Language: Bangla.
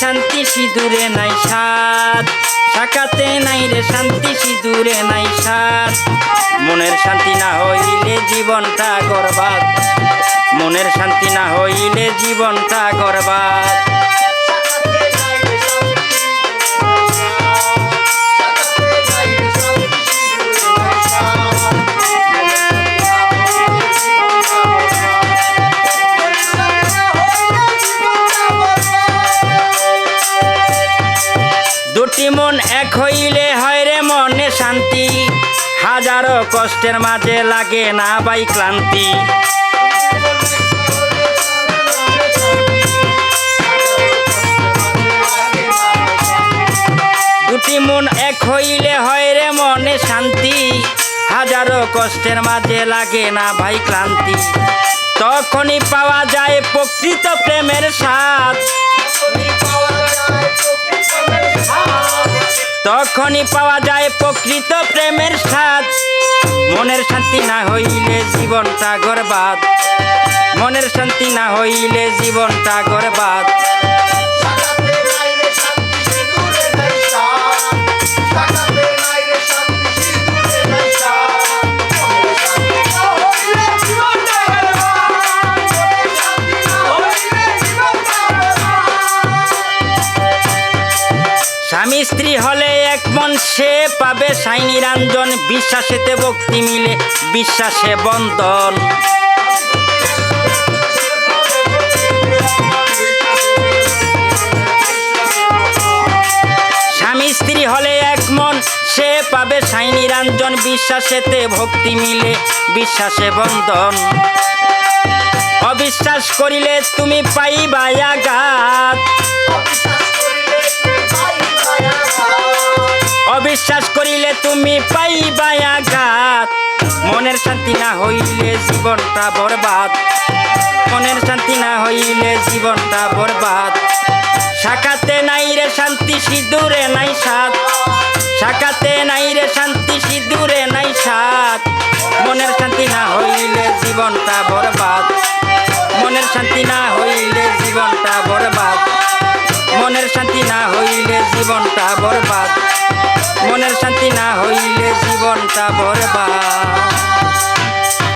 শান্তি, সিঁদুরে নাই সাত শাখাতে নাই রে শান্তি, সিঁদুরে নাই সাত মনের শান্তি না হইলে জীবনটা গরবাদ। মনের শান্তি না হইলে জীবনটা গরবাদ। এক হইলে হয় রে মনে শান্তি। হাজারো কষ্টের মাঝে লাগে না বাই ক্লান্তি। দুটি মন এক হইলে হয় রে মনে শান্তি। হাজারো কষ্টের মাঝে লাগে না ভাই ক্লান্তি। তখনই পাওয়া যায় প্রকৃত প্রেমের স্বাদ। তখনই পাওয়া যায় প্রকৃত প্রেমের স্বাদ। মনের শান্তি না হইলে জীবনটা গরবাদ। মনের শান্তি না হইলে জীবনটা গরবাদ। স্ত্রী হলে এক মন সে পাবে সাই নিরঞ্জন বিশ্বাসেতে ভক্তি মিলে, বিশ্বাসে বন্ধন। স্বামী স্ত্রী হলে এক মন সে পাবে সাই নিরঞ্জন বিশ্বাসেতে ভক্তি মিলে, বিশ্বাসে বন্ধন। অবিশ্বাস করিলে তুমি পাইবা বিশ্বাস করিলে তুমি পাইবা আঘাত। মনের শান্তি না হইলে জীবনটা বরবাদ। মনের শান্তি না হইলে জীবনটা বরবাদ। শাখাতে নাই রে শান্তি, সিঁদুরে নাই সাত শাখাতে নাই রে শান্তি, সিঁদুরে নাই সাত মনের শান্তি না হইলে জীবনটা বরবাদ। মনের শান্তি না হইলে জীবনটা বরবাদ। মনের শান্তি না হইলে জীবনটা বরবাদ। মনের শান্তি না হইলে জীবনটা ভরে